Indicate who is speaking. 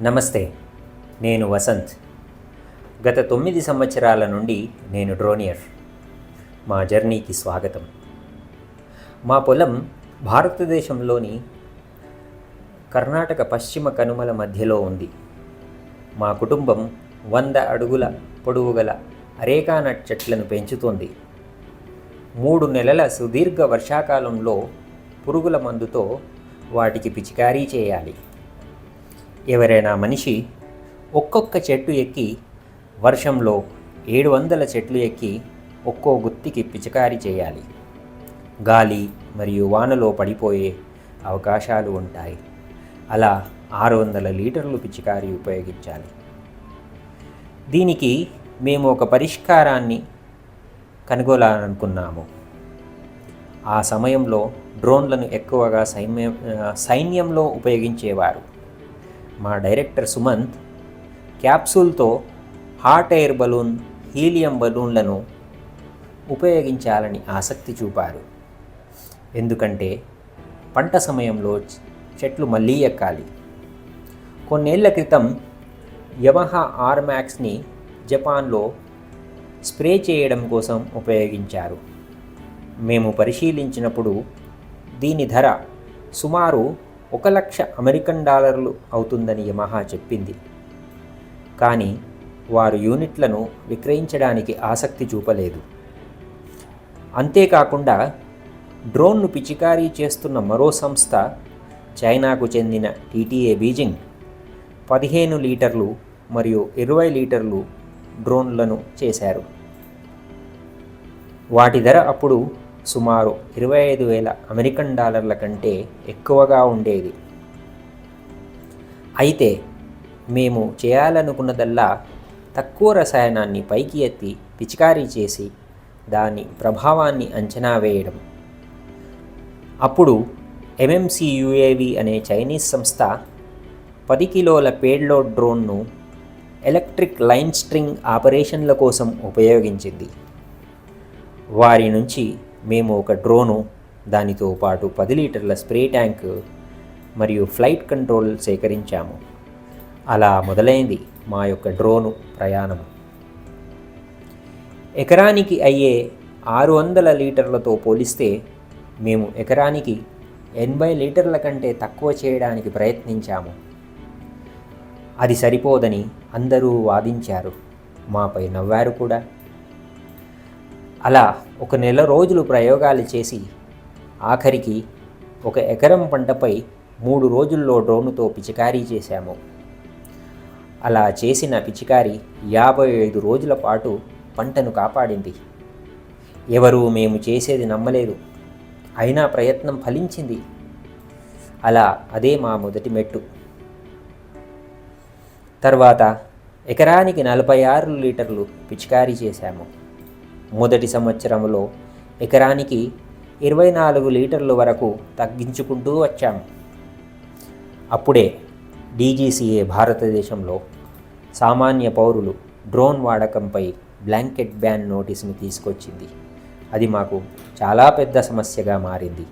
Speaker 1: నమస్తే నేను వసంత్. గత తొమ్మిది సంవత్సరాల నుండి నేను డ్రోనియర్. మా జర్నీకి స్వాగతం. మా పొలం భారతదేశంలోని కర్ణాటక పశ్చిమ కనుమల మధ్యలో ఉంది. మా కుటుంబం వంద అడుగుల పొడవు గల అరేకానట్ చెట్లను పెంచుతోంది. మూడు నెలల సుదీర్ఘ వర్షాకాలంలో పురుగుల మందుతో వాటికి పిచికారీ చేయాలి. ఎవరైనా మనిషి ఒక్కొక్క చెట్టు ఎక్కి వర్షంలో ఏడు వందల చెట్లు ఎక్కి ఒక్కో గుత్తికి పిచికారి చేయాలి. గాలి మరియు వానలో పడిపోయే అవకాశాలు ఉంటాయి. అలా ఆరు వందల లీటర్లు పిచికారి ఉపయోగించాలి. దీనికి మేము ఒక పరిష్కారాన్ని కనుగొనాలనుకున్నాము. ఆ సమయంలో డ్రోన్లను ఎక్కువగా సైన్యం సైన్యంలో ఉపయోగించేవారు. మా డైరెక్టర్ సుమంత్ క్యాప్సూల్తో హాట్ ఎయిర్ బలూన్ హీలియం బలూన్లను ఉపయోగించాలని ఆసక్తి చూపారు. ఎందుకంటే పంట సమయంలో చెట్లు మళ్ళీ ఎక్కాలి. కొన్నేళ్ళ క్రితం యమహా ఆర్ మ్యాక్స్ని జపాన్లో స్ప్రే చేయడం కోసం ఉపయోగించారు. మేము పరిశీలించినప్పుడు దీని ధర సుమారు ఒక లక్ష అమెరికన్ డాలర్లు అవుతుందని యమహా చెప్పింది. కానీ వారు యూనిట్లను విక్రయించడానికి ఆసక్తి చూపలేదు. అంతేకాకుండా డ్రోన్ను పిచికారీ చేస్తున్న మరో సంస్థ చైనాకు చెందిన టీటీఏ బీజింగ్ పదిహేను లీటర్లు మరియు ఇరవై లీటర్లు డ్రోన్లను చేశారు. వాటి ధర అప్పుడు సుమారు ఇరవై ఐదు వేల అమెరికన్ డాలర్ల కంటే ఎక్కువగా ఉండేది. అయితే మేము చేయాలనుకున్నదల్లా తక్కువ రసాయనాన్ని పైకి ఎత్తి పిచికారీ చేసి దాని ప్రభావాన్ని అంచనా వేయడం. అప్పుడు ఎంఎంసి యుఏవి అనే చైనీస్ సంస్థ పది కిలోల పేడ్లోడ్ డ్రోన్ను ఎలక్ట్రిక్ లైన్ స్ట్రింగ్ ఆపరేషన్ల కోసం ఉపయోగించింది. వారి నుంచి మేము ఒక డ్రోను దానితో పాటు పది లీటర్ల స్ప్రే ట్యాంక్ మరియు ఫ్లైట్ కంట్రోల్ సేకరించాము. అలా మొదలైంది మా యొక్క డ్రోను ప్రయాణం. ఎకరానికి అయ్యే ఆరు వందల లీటర్లతో పోలిస్తే మేము ఎకరానికి ఎనభై లీటర్ల కంటే తక్కువ చేయడానికి ప్రయత్నించాము. అది సరిపోదని అందరూ వాదించారు. మాపై నవ్వారు కూడా. అలా ఒక నెల రోజులు ప్రయోగాలు చేసి ఆఖరికి ఒక ఎకరం పంటపై మూడు రోజుల్లో డ్రోనుతో పిచికారీ చేశాము. అలా చేసిన పిచికారీ యాభై ఐదు రోజుల పాటు పంటను కాపాడింది. ఎవరూ మేము చేసేది నమ్మలేదు. అయినా ప్రయత్నం ఫలించింది. అలా అదే మా మొదటి మెట్టు. తర్వాత ఎకరానికి నలభై ఆరు లీటర్లు పిచికారీ చేశాము. మొదటి సంవత్సరంలో ఎకరానికి ఇరవై నాలుగు లీటర్ల వరకు తగ్గించుకుంటూ వచ్చాము అప్పుడే డీజీసీఏ భారతదేశంలో సామాన్య పౌరులు డ్రోన్ వాడకంపై బ్లాంకెట్ బ్యాన్ నోటీసుని తీసుకొచ్చింది. అది మాకు చాలా పెద్ద సమస్యగా మారింది.